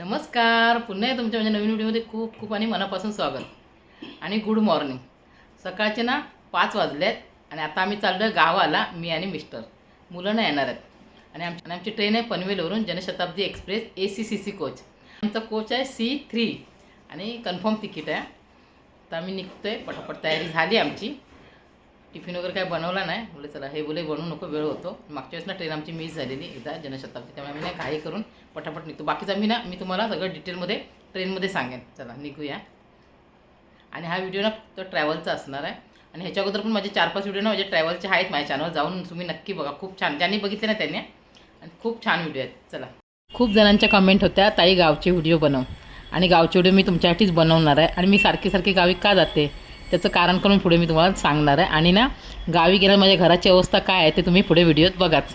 नमस्कार. पुन्हा तुमच्या माझ्या नवीन व्हिडिओमध्ये खूप खूप आणि मनापासून स्वागत. आणि गुड मॉर्निंग सकाळचे ना पाच वाजले आहेत आणि आता आम्ही चाललो आहे गावाला मी आणि मिस्टर मुलं ना येणार आहेत. आणि आमची आणि आमची ट्रेन आहे पनवेलवरून Janshatabdi express A C C C coach आमचा कोच आहे सी थ्री आणि कन्फर्म तिकीट आहे. तर आम्ही निघतो आहे पटापट तयारी झाली आमची. टिफिन वगैरे काय बनवला नाही. बोले चला हे बोले बनवू नको वेळ होतो. मागच्या वेळेस ना ट्रेन आमची मिस झालेली एकदा जनशताब्दी त्यामुळे आम्ही नाही काही करून पटापट निघतो. बाकीचा मी ना मी तुम्हाला सगळं डिटेलमध्ये ट्रेनमध्ये सांगेन. चला निघूया. आणि हा व्हिडिओ ना तो ट्रॅव्हलचा असणार आहे. आणि ह्याच्या अगोदर पण माझे चार पाच व्हिडिओ ना माझे ट्रॅव्हलचे आहेत माझ्या चॅनल जाऊन तुम्ही नक्की बघा. खूप छान. ज्यांनी बघितले ना त्यांनी. आणि खूप छान व्हिडिओ आहेत. चला. खूप जणांच्या कमेंट होत्या ताई गावचे व्हिडिओ बनव. आणि गावचे व्हिडिओ मी तुमच्यासाठीच बनवणार आहे. आणि मी सारखी सारखी गावी का जाते? त्याचं कारण करून पुढे मी तुम्हाला सांगणार आहे. आणि ना गावी गेल्यावर माझ्या घराची अवस्था काय आहे ते तुम्ही पुढे व्हिडिओत बघाच.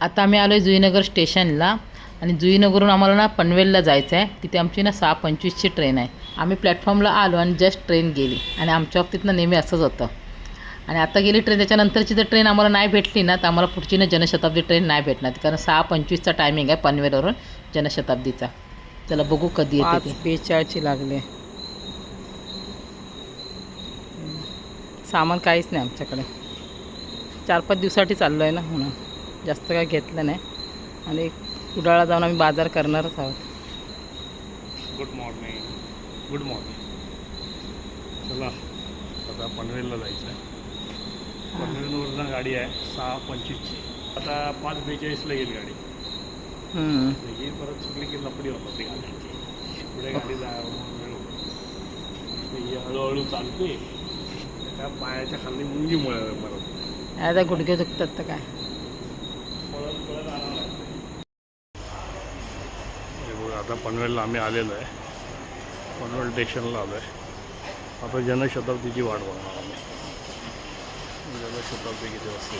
आता आम्ही आलो आहे जुईनगर स्टेशनला आणि जुईनगरहून आम्हाला ना पनवेलला जायचं आहे तिथे आमची ना सहा पंचवीसची ट्रेन आहे. आम्ही प्लॅटफॉर्मला आलो आणि जस्ट ट्रेन गेली. आणि आमच्या बाबतीत ना नेहमी असंच होतं. आणि आता गेली ट्रेन त्याच्यानंतरची जर ट्रेन आम्हाला नाही भेटली ना तर आम्हाला पुढची ना जनशताब्दी ट्रेन नाही भेटणार. कारण सहा पंचवीसचा टायमिंग आहे पनवेलवरून जनशताब्दीचा. चला बघू कधी येते. बेचाळीसची लागले. सामान काहीच नाही आमच्याकडे. चार पाच दिवसासाठी चाललो आहे ना म्हणून. जास्त काय घेतलं नाही. आणि कुडाळला जाऊन आम्ही बाजार करणारच आहोत. गुड मॉर्निंग गुड मॉर्निंग चला आता पनवेलला जायचं आहे पनवेलवरनं गाडी आहे सहा पंचवीसची आता पाच बेचाळीसला येईल गाडी. हम्म. ही परत चुकली की लपडी होतात ती गाड्यांची पुढे गाडी जायला हळूहळू. चालते. त्या पायाच्या खाली मुंगी मुळे परत. आता गुडघे दुखतात तर काय? आता पनवेलला आम्ही आलेलो आहे. पनवेल स्टेशनला आलो आहे. आता जनशताब्दीची वाट बघणार आम्ही. जनशताब्दी किती वाजता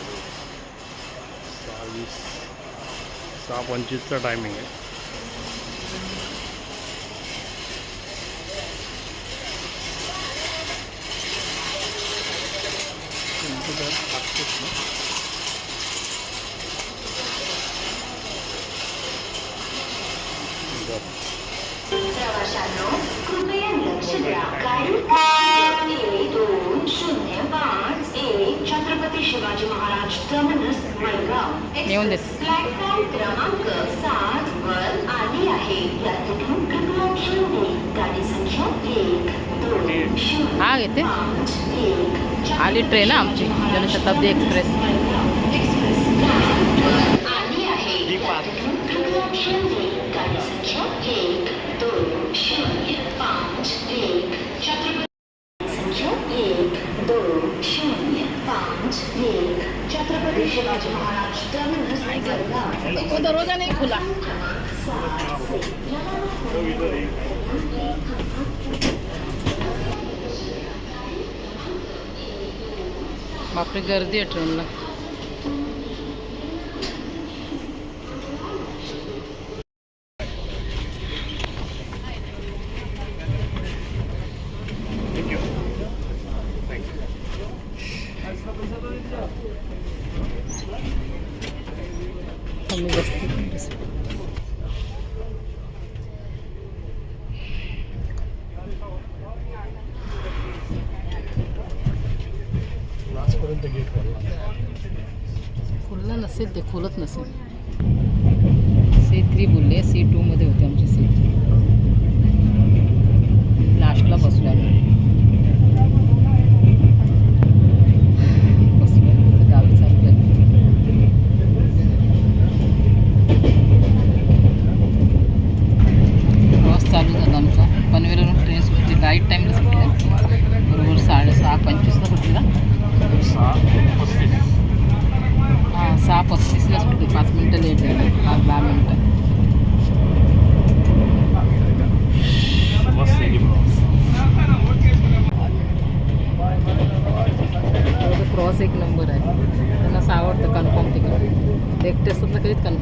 सहा वीस सहा पंचवीसचा टायमिंग आहे. प्रवाशांनो नेऊन देत. प्लॅटफॉर्म क्रमांक सात वर आली आहे या तिथून कृपया ठेवणे गाडी संख्या एक दोन हा घेते आली ट्रेन आमची जनशताब्दी एक्सप्रेस छत्रपती दरवाजा नाही खुला क्रमांक बापरे गर्दी आहे ट्रेनला खोलत नसेल.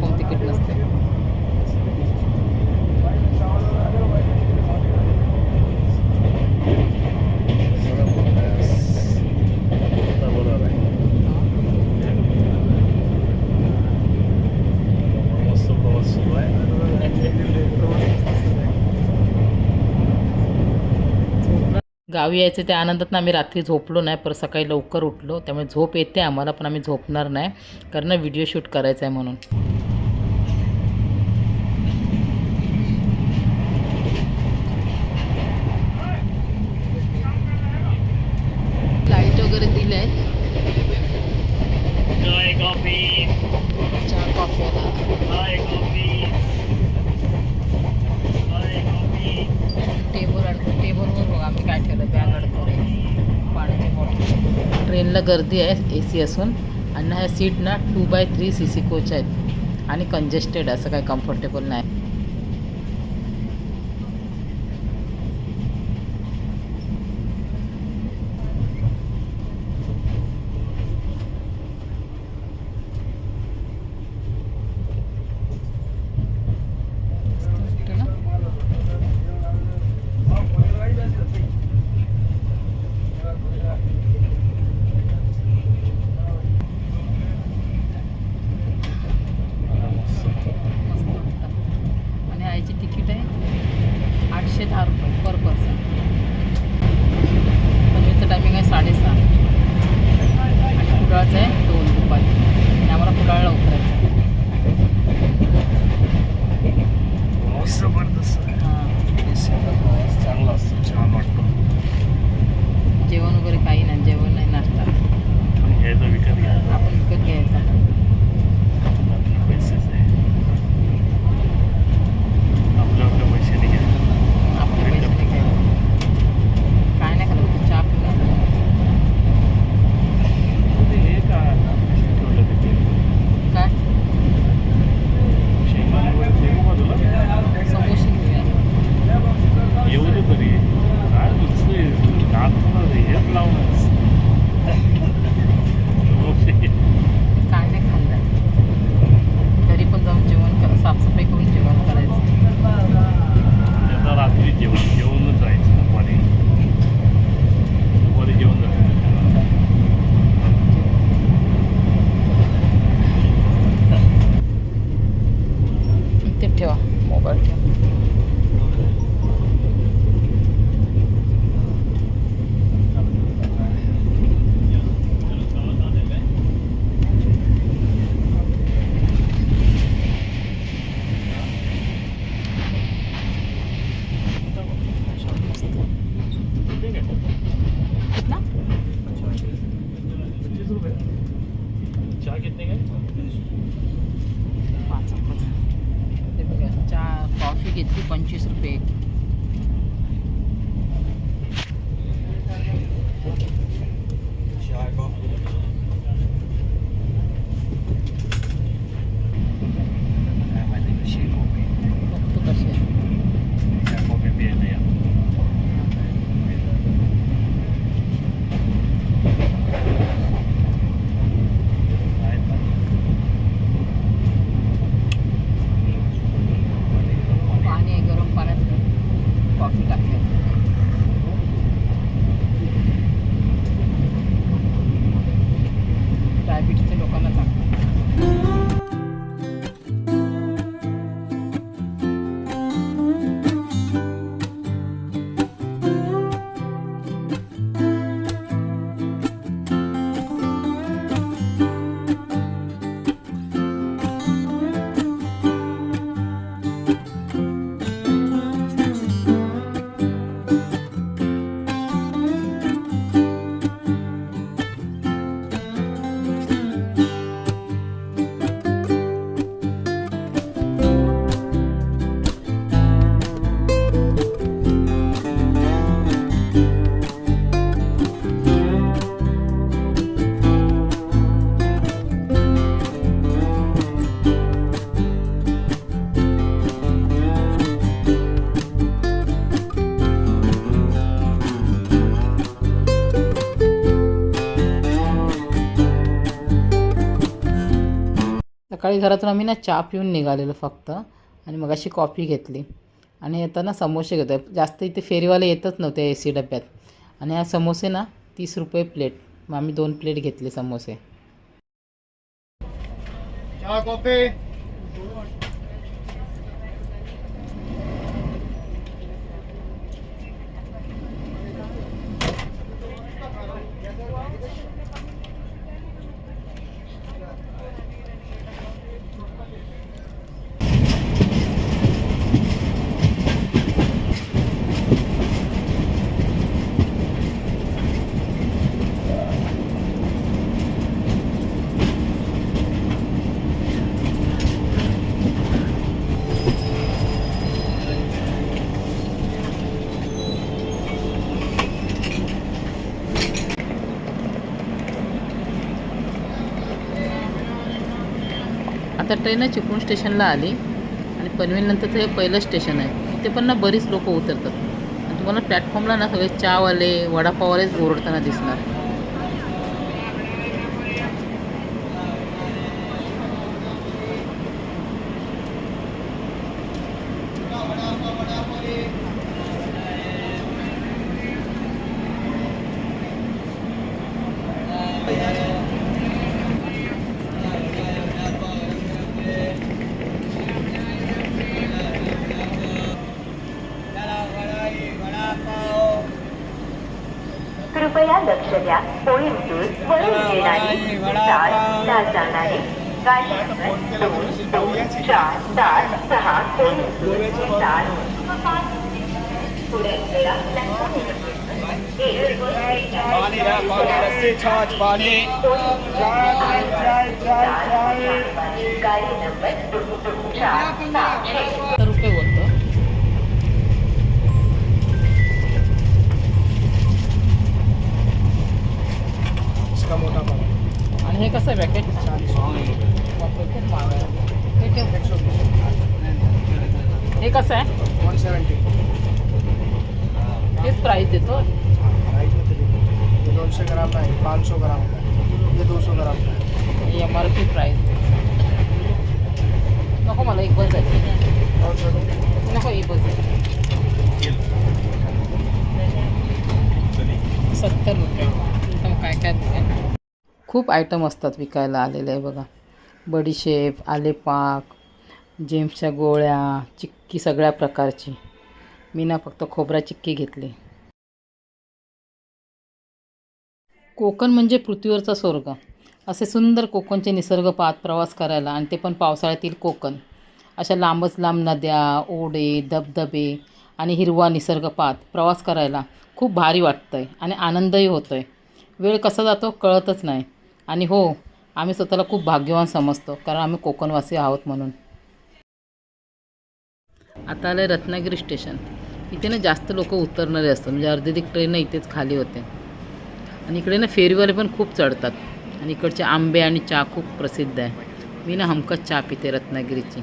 म्हणून तिकीट नसते. गावी यायचं त्या आनंदात आम्ही रात्री झोपलो नाही पर सकाळी लवकर उठलो. त्यामुळे झोप येते आम्हाला पण आम्ही झोपणार नाही. कारण व्हिडिओ शूट करायचा आहे म्हणून. गर्दी आहे ए सी असून. आणि ह्या सीट ना two by three C C coach आहेत. आणि कंजेस्टेड असं काही कम्फर्टेबल नाही. happen. Good पाच ते बघा चहा कॉफी घेतली पंचवीस रुपये. सकाळी घरातून आम्ही ना चहा पिऊन निघालेलो फक्त. आणि मग अशी कॉफी घेतली. आणि येताना समोसे घेतो जास्त इथे फेरीवाले येतच नव्हते ए सी डब्यात. आणि हा समोसे ना तीस रुपये प्लेट. मग आम्ही दोन प्लेट घेतले समोसे. चहा कॉफी? आता ट्रेन चिपळूण स्टेशनला आली आणि पनवेलनंतर हे पहिलं स्टेशन आहे. इथे पण ना बरीच लोक उतरतात. आणि तुम्हाला प्लॅटफॉर्मला ना सगळे चहावाले वडापाववालेच ओरडताना दिसणार. पोळींतून वरून येणारी चार तास जाणारी गाडी नंबर दोन दोन चार सात सहा पोळींतून चार व पाच पुढे वेळा एक गाडी नंबर दोन दोन चार सात सत्तर रुपये बोलतो इसका मोठा पाव आणि हे कसं आहे पॅकेट बापरे, खूप महाग आहे. हे ठेव. एक सौ हे कसं आहे वन सेवन्टी तेच प्राईस देतो राईसमध्ये लिहिलं. ये दोनशे ग्राम नाही पाच सौ ग्राम का है. ये दो सौ ग्राम का है. एम आर पी प्राईस नको मला एक बस आहे कौन सा दो? नको एक बस आहे सत्तर रुपये एकदम काय काय आहे. खूप आयटम असतात विकायला आलेले आहे बघा. बडीशेप आलेपाक जेम्सच्या गोळ्या चिक्की सगळ्या प्रकारची. मी ना फक्त खोबरा चिक्की घेतली. कोकण म्हणजे पृथ्वीवरचा स्वर्ग. असे सुंदर कोकणचे निसर्ग पाहत प्रवास करायला आणि ते पण पावसाळ्यातील कोकण. अशा लांबच लांब नद्या ओढे धबधबे आणि हिरवा निसर्ग पाहत प्रवास करायला खूप भारी वाटतं आहे आणि आनंदही होतो आहे वेळ कसा जातो कळतच नाही. आणि हो आम्ही स्वतःला खूप भाग्यवान समजतो कारण आम्ही कोकणवासी आहोत म्हणून. आता आलं आहे रत्नागिरी स्टेशन. इथे ना जास्त लोक उतरणारे असतात म्हणजे अर्धी दिक ट्रेन इथेच खाली होते. आणि इकडे ना फेरीवाले पण खूप चढतात. आणि इकडचे आंबे आणि चहा खूप प्रसिद्ध आहे. मी ना हमखास चहा पिते रत्नागिरीची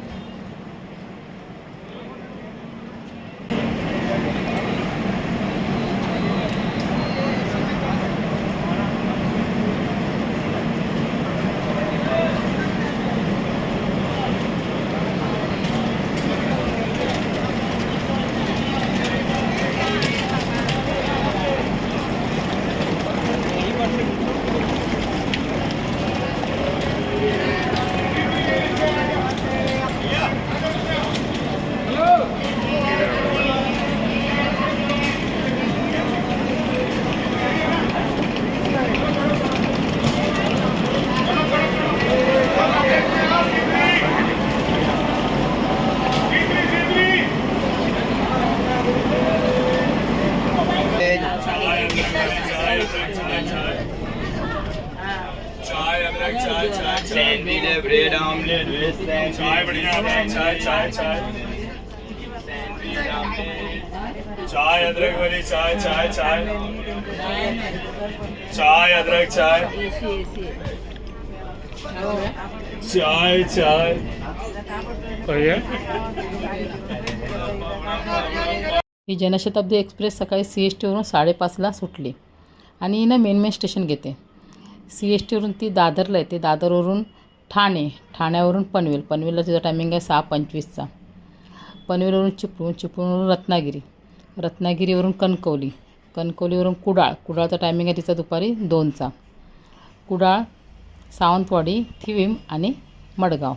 सैंडविच ब्रेड ऑमलेट वेज चाय बढ़िया है चाय चाय चाय चाय अदरक वाली चाय चाय चाय चाय अदरक चाय. चाय चाय. भैया ही जनशताब्दी एक्सप्रेस सकाळी सी एस टीवरून साडेपाचला सुटली आणि ना मेन मेन स्टेशन घेते. सी एस टीवरून ती दादरला येते. दादरवरून ठाणे ठाण्यावरून पनवेल. पनवेलला तिचा टायमिंग आहे सहा पंचवीसचा. पनवेलवरून चिपळूण चिपळूणवरून रत्नागिरी. रत्नागिरीवरून कणकवली. कणकवलीवरून कुडाळ. कुडाळचा टायमिंग आहे तिचा दुपारी दोनचा. कुडाळ सावंतवाडी थिवीम आणि मडगाव.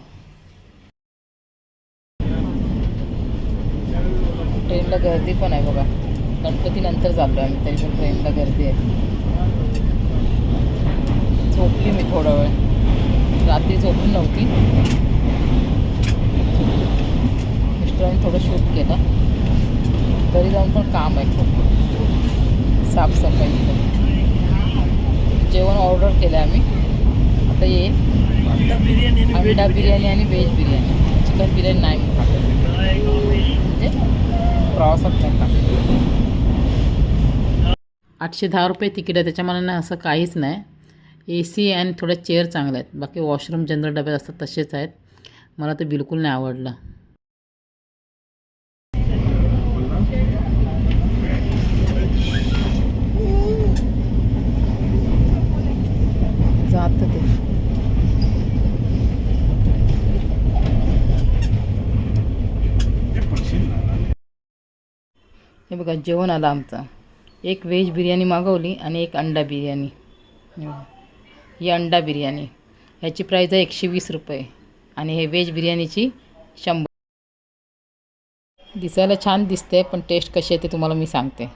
ट्रेनला गर्दी पण आहे बघा. गणपतीनंतर चाललो आम्ही तरी पण ट्रेनला गर्दी आहे. झोपली मी थोडा वेळ. रात्री झोपून नव्हती. मिस्टरांनी थोडं शूट केलं. तरी जाऊन पण काम आहे खूप. साफसफाईचं जेवण ऑर्डर केलं आम्ही. आता ये अंडा बिर्याणी आणि व्हेज बिर्याणी. चिकन बिर्याणी नाही मी खात. म्हणजे प्रवासात नाही आठशे दहा रुपये तिकीट आहे. त्याच्या ना असं काहीच नाही. ए सी आणि थोड्या चेअर चांगल्या आहेत. बाकी वॉशरूम जनरल डब्यात असतात तसेच आहेत. मला तर बिलकुल नाही आवडलं. जात ते हे बघा जेवण आलं आमचं. एक व्हेज बिर्याणी मागवली आणि एक अंडा बिर्याणी. ही अंडा बिर्याणी. ह्याची प्राईज आहे एकशे वीस रुपये. आणि हे व्हेज बिर्याणीची शंभर. दिसायला छान दिसते पण टेस्ट कशी आहे ते तुम्हाला मी सांगते.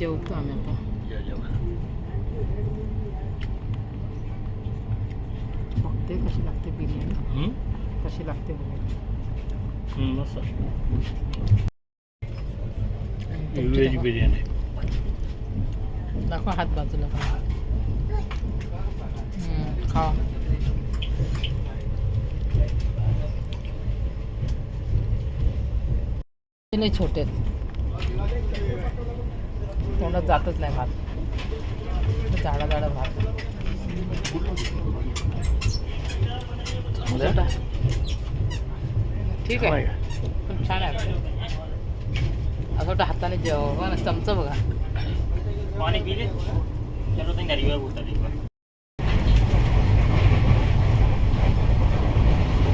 जेवतो आम्ही आता बघते कशी लागते बिर्याणी कशी लागते बघा व्हेज बिर्याणी दाखवा हात बाजूला करा. हम्म, खा हे लय छोटे आहेत. तोंडात जातच नाही भात. जाडा जाडा भात. ठीक आहे. पण छान आहे. असं वाटतं हाताने जेव बघा ना चमचा बघा. पानी पी ले चलो तो नरीवर बोलता एक बार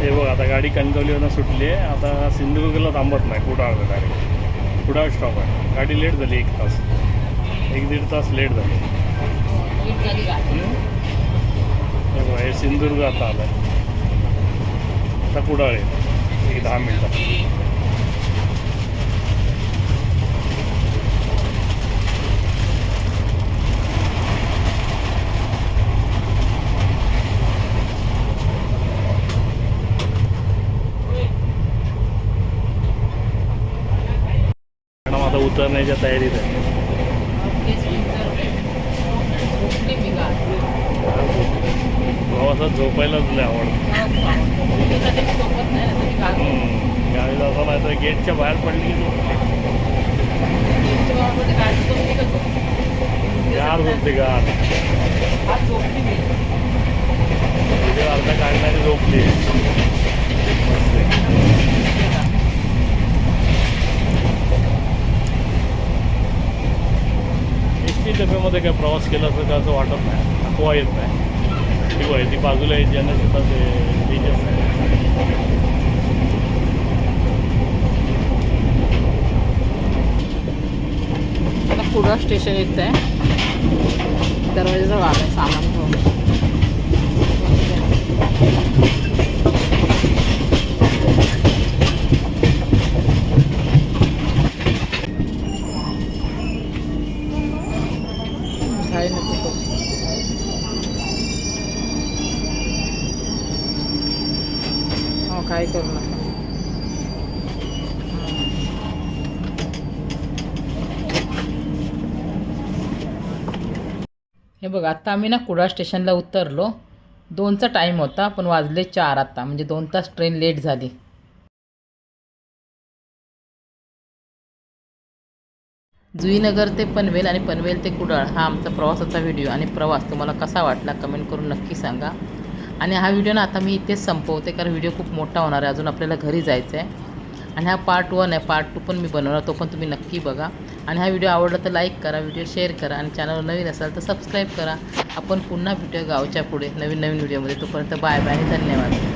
हे बघ आता गाडी कणकवलीवरनं सुटली आहे. आता सिंधुदुर्गला थांबत नाही. कुडाळला डायरेक्ट कुडाळ स्टॉप आहे. गाडी लेट झाली एक तास. एक दीड तास लेट झाली. हे सिंधुदुर्ग आता आलं आहे आता कुडाळ आहे. एक दहा मिनिटं. मॅडम आता उतरण्याच्या तयारीत आहे तेच विचार झोपली मी गाडी. प्रवासात झोपायलाच नाही आवडत. गाडी. गाडीला असं नाही तर गेटच्या बाहेर पडली की गार झोपते गार. म्हणजे अर्धा काढणारी झोपली. एस टी डब्यामध्ये काय प्रवास केला असं का असं वाटत नाही थकवा येत नाही. किंवा ती बाजूला एक जनशताब्दी ते तेजस आहे आता स्टेशन येत आहे. दरवाजाचा वाद आहे सामान घेऊन काय नको करू. हो काय करू नका हे बघ आता आम्ही ना कुडाळ स्टेशनला उतरलो. दोनचा टाईम होता पण वाजले चार आत्ता म्हणजे दोन तास ट्रेन लेट झाली. जुईनगर ते पनवेल आणि पनवेल ते कुडाळ हा आमचा प्रवासाचा व्हिडिओ आणि प्रवास तुम्हाला कसा वाटला कमेंट करून नक्की सांगा. आणि हा व्हिडिओ ना आता मी इथेच संपवते कारण व्हिडिओ खूप मोठा होणार आहे. अजून आपल्याला घरी जायचं आहे आणि हा पार्ट वन आहे. पार्ट टू पण मी बनवला तो पण तुम्ही नक्की बघा. आणि हा व्हिडिओ आवडला तर लाईक करा व्हिडिओ शेअर करा आणि चॅनलवर नवीन असाल तर सबस्क्राईब करा. आपण पुन्हा भेटूया गावच्या पुढे नवीन नवीन व्हिडिओमध्ये तोपर्यंत बाय बाय धन्यवाद.